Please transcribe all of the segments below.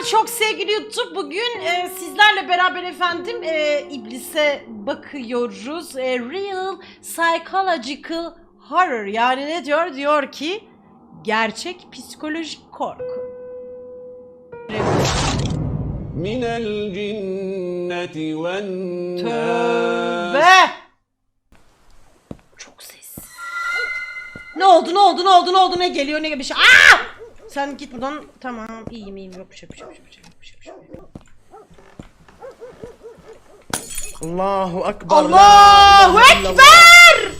Merhabalar çok sevgili YouTube. Bugün e, sizlerle beraber efendim e, iblise bakıyoruz. E, Real Psychological Horror yani ne diyor? Diyor ki gerçek psikolojik korku. Minel cinneti ven Tövbe! Çok ses. Ne oldu ne oldu ne oldu ne oldu ne geliyor ne bir şey. Aa! Sen git buradan. Tamam iyiyim iyiyim yok bir şey bir şey bir şey bir şey bir şey bir şey. Allahu Ekber. Allahu. Ekber!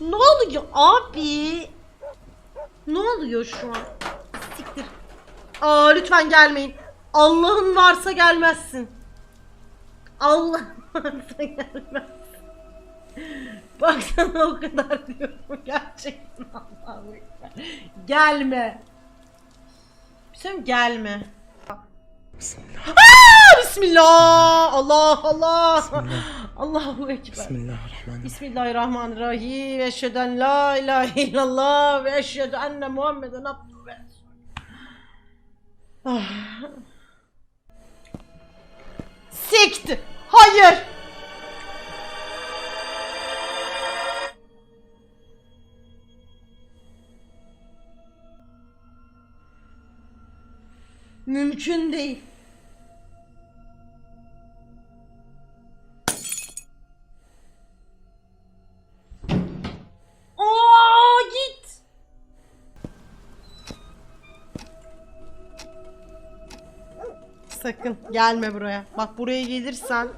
Ne oluyor abi? Ne oluyor şu an? Siktir. Aa lütfen gelmeyin. Allah'ın varsa gelmezsin. Allah varsa gelmezsin. Bak sana o kadar diyorum gerçekten Ekber. Gelme. Mi? gelme. Bismillah. Aa, Bismillah. Allah Allah. Allahu Ekber. Bismillahirrahmanirrahim. Bismillahirrahmanirrahim. Eşhedü en la ilahe illallah ve eşhedü enne Muhammeden abduhu ve. Ah. Siktir. Hayır. Mümkün değil. Git. Sakın gelme buraya. Bak buraya gelirsen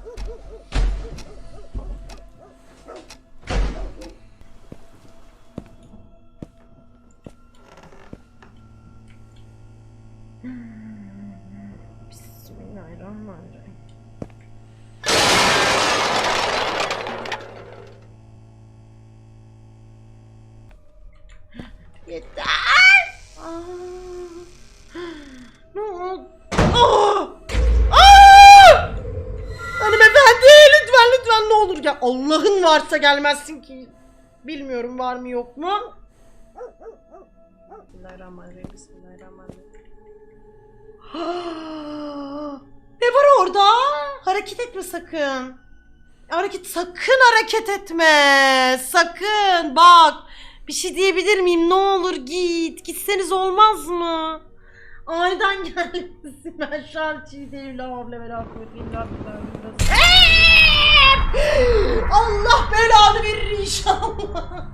Hanımefendi lütfen lütfen ne olur gel. Allah'ın varsa gelmezsin ki. Bilmiyorum var mı yok mu? Bismillahirrahmanirrahim. Bismillahirrahmanirrahim. ne var orada? Hareket etme sakın. Hareket sakın hareket etme. Sakın bak. Bir şey diyebilir miyim? Ne olur git. Gitseniz olmaz mı? Aniden gelmesin. Ben şu an çiğ değilim. La havle ve la kuvvete illa billah. Allah belanı verir inşallah.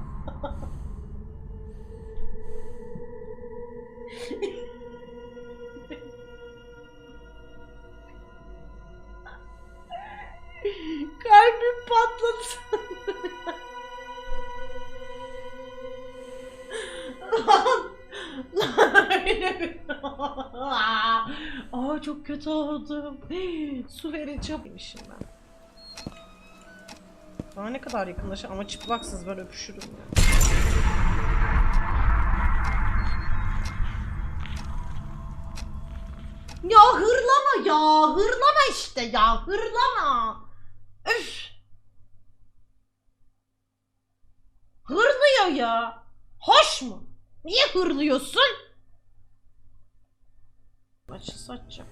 Kalbim patladı. Bir- Aa çok kötü oldum. Su vereceğim ben. Daha ne kadar yakınlaşır ama çıplaksız böyle öpüşürüm ya. Ya hırlama ya. Hırlama işte ya. Hırlama. Üf. Hırlıyor ya. Hoş mu? Niye hırlıyorsun? Açı saçacağım.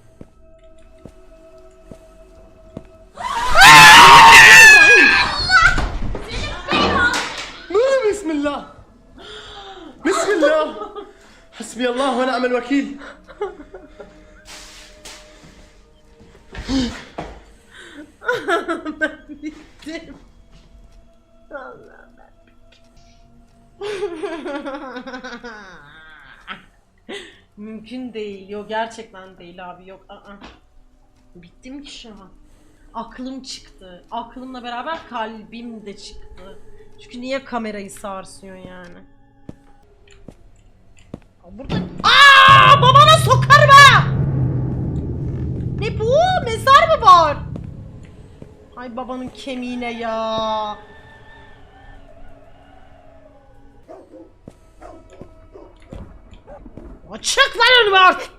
بسم الله بسم الله حسبي الله ونعم الوكيل. Allah Mümkün değil. Yok gerçekten değil abi. Yok. Aa. Bittim ki şu an. Aklım çıktı. Aklımla beraber kalbim de çıktı. Çünkü niye kamerayı sarsıyor yani? Burada... Aa, babana sokar be! Ne bu? Mezar mı var? Ay babanın kemiğine ya. Çık lan önüme artık.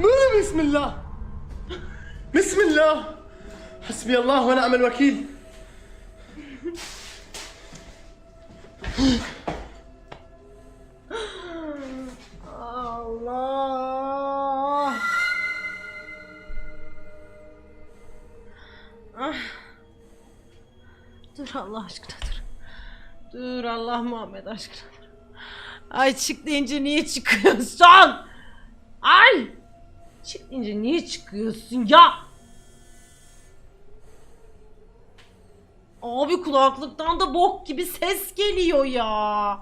مرة بسم الله بسم الله حسبي الله ونعم الوكيل الله dur Allah aşkına dur. Dur Allah Muhammed aşkına. Ay çık deyince niye çıkıyorsun? Ay! Çık deyince niye çıkıyorsun ya? Abi kulaklıktan da bok gibi ses geliyor ya.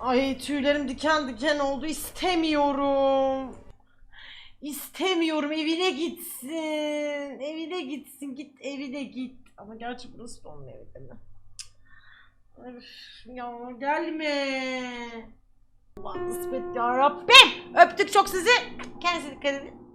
Ay tüylerim diken diken oldu istemiyorum. İstemiyorum evine gitsin. Evine gitsin git evine git. Ama gerçi burası da onun evi değil mi? Ya gelme. Allah nispet ya Rabbim. Öptük çok sizi. Kendinize dikkat edin.